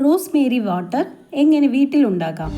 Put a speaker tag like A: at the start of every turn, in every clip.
A: Rosemary water എങ്ങനെ വീട്ടിലുണ്ടാക്കാം?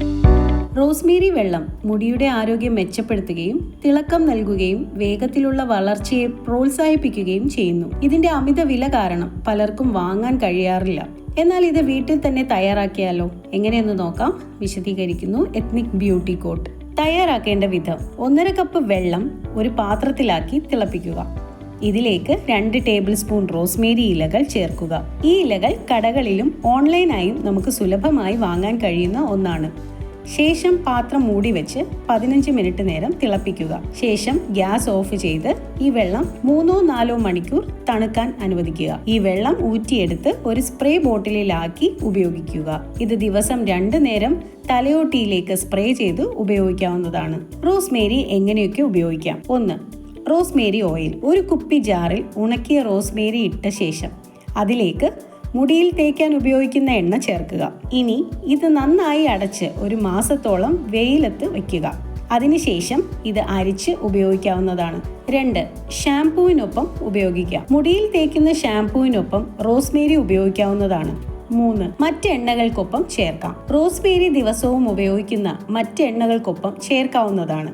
A: Rosemary വെള്ളം മുടിയുടെ ആരോഗ്യം മെച്ചപ്പെടുത്തുകയും തിളക്കം നൽകുകയും വേഗത്തിലുള്ള വളർച്ചയെ പ്രോത്സാഹിപ്പിക്കുകയും ചെയ്യുന്നു. ഇതിന്റെ അമിത വില കാരണം പലർക്കും വാങ്ങാൻ കഴിയാറില്ല. എന്നാൽ ഇത് വീട്ടിൽ തന്നെ തയ്യാറാക്കിയാലോ? എങ്ങനെയെന്ന് നോക്കാം. വിശദീകരിക്കുന്നു എത്നിക് ബ്യൂട്ടി കോട്ട് തയ്യാറാക്കേണ്ട വിധം ഒന്നര കപ്പ് വെള്ളം ഒരു പാത്രത്തിലാക്കി തിളപ്പിക്കുക. ഇതിലേക്ക് രണ്ട് ടേബിൾ സ്പൂൺ റോസ്മേരി ഇലകൾ ചേർക്കുക. ഈ ഇലകൾ കടകളിലും ഓൺലൈനായും നമുക്ക് സുലഭമായി വാങ്ങാൻ കഴിയുന്ന ഒന്നാണ്. ശേഷം പാത്രം മൂടി വെച്ച് പതിനഞ്ച് മിനിറ്റ് നേരം തിളപ്പിക്കുക. ശേഷം ഗ്യാസ് ഓഫ് ചെയ്ത് ഈ വെള്ളം മൂന്നോ നാലോ മണിക്കൂർ തണുക്കാൻ അനുവദിക്കുക. ഈ വെള്ളം ഊറ്റിയെടുത്ത് ഒരു സ്പ്രേ ബോട്ടിലിലാക്കി ഉപയോഗിക്കുക. ഇത് ദിവസം രണ്ടു നേരം തലയോട്ടിയിലേക്ക് സ്പ്രേ ചെയ്ത് ഉപയോഗിക്കാവുന്നതാണ്. റോസ്മേരി എങ്ങനെയൊക്കെ ഉപയോഗിക്കാം? ഒന്ന് റോസ്മേരി ഓയിൽ ഒരു കുപ്പി ജാറിൽ ഉണക്കിയ റോസ്മേരി ഇട്ട ശേഷം അതിലേക്ക് മുടിയിൽ തേക്കാൻ ഉപയോഗിക്കുന്ന എണ്ണ ചേർക്കുക. ഇനി ഇത് നന്നായി അടച്ച് ഒരു മാസത്തോളം വെയിലത്ത് വയ്ക്കുക അതിനുശേഷം ഇത് അരിച്ച് ഉപയോഗിക്കാവുന്നതാണ്. രണ്ട് ഷാംപൂവിനൊപ്പം ഉപയോഗിക്കാം മുടിയിൽ തേക്കുന്ന ഷാംപൂവിനൊപ്പം റോസ്മേരി ഉപയോഗിക്കാവുന്നതാണ്. മൂന്ന് മറ്റ് എണ്ണകൾക്കൊപ്പം ചേർക്കാം. റോസ്മേരി ദിവസവും ഉപയോഗിക്കുന്ന മറ്റ് എണ്ണകൾക്കൊപ്പം ചേർക്കാവുന്നതാണ്.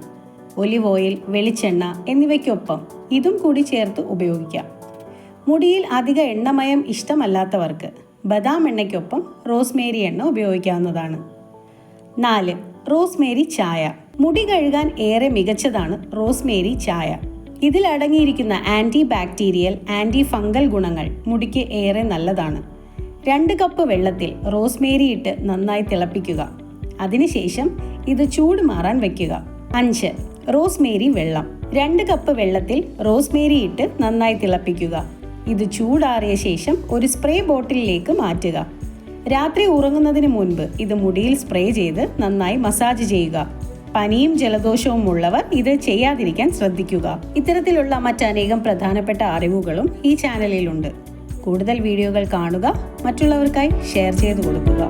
A: ഒലിവ് ഓയിൽ വെളിച്ചെണ്ണ എന്നിവയ്ക്കൊപ്പം ഇതും കൂടി ചേർത്ത് ഉപയോഗിക്കാം. മുടിയിൽ അധിക എണ്ണമയം ഇഷ്ടമല്ലാത്തവർക്ക് ബദാം എണ്ണയ്ക്കൊപ്പം റോസ്മേരി എണ്ണ ഉപയോഗിക്കാവുന്നതാണ്. നാല് റോസ്മേരി ചായ. മുടി കഴുകാൻ ഏറെ മികച്ചതാണ് റോസ്മേരി ചായ. ഇതിൽ അടങ്ങിയിരിക്കുന്ന ആന്റി ബാക്ടീരിയൽ ആന്റി ഫംഗൽ ഗുണങ്ങൾ മുടിക്ക് ഏറെ നല്ലതാണ്. രണ്ട് കപ്പ് വെള്ളത്തിൽ റോസ്മേരി ഇട്ട് നന്നായി തിളപ്പിക്കുക. അതിനുശേഷം ഇത് ചൂട് മാറാൻ വയ്ക്കുക. അഞ്ച് റോസ്മേരി വെള്ളം. രണ്ട് കപ്പ് വെള്ളത്തിൽ റോസ്മേരി ഇട്ട് നന്നായി തിളപ്പിക്കുക. ഇത് ചൂടാറിയ ശേഷം ഒരു സ്പ്രേ ബോട്ടിലിലേക്ക് മാറ്റുക. രാത്രി ഉറങ്ങുന്നതിന് മുൻപ് ഇത് മുടിയിൽ സ്പ്രേ ചെയ്ത് നന്നായി മസാജ് ചെയ്യുക. പനിയും ജലദോഷവും ഉള്ളവർ ഇത് ചെയ്യാതിരിക്കാൻ ശ്രദ്ധിക്കുക. ഇത്തരത്തിലുള്ള മറ്റനേകം പ്രധാനപ്പെട്ട അറിവുകളും ഈ ചാനലിലുണ്ട് കൂടുതൽ വീഡിയോകൾ കാണുക മറ്റുള്ളവർക്കായി ഷെയർ ചെയ്തു കൊടുക്കുക.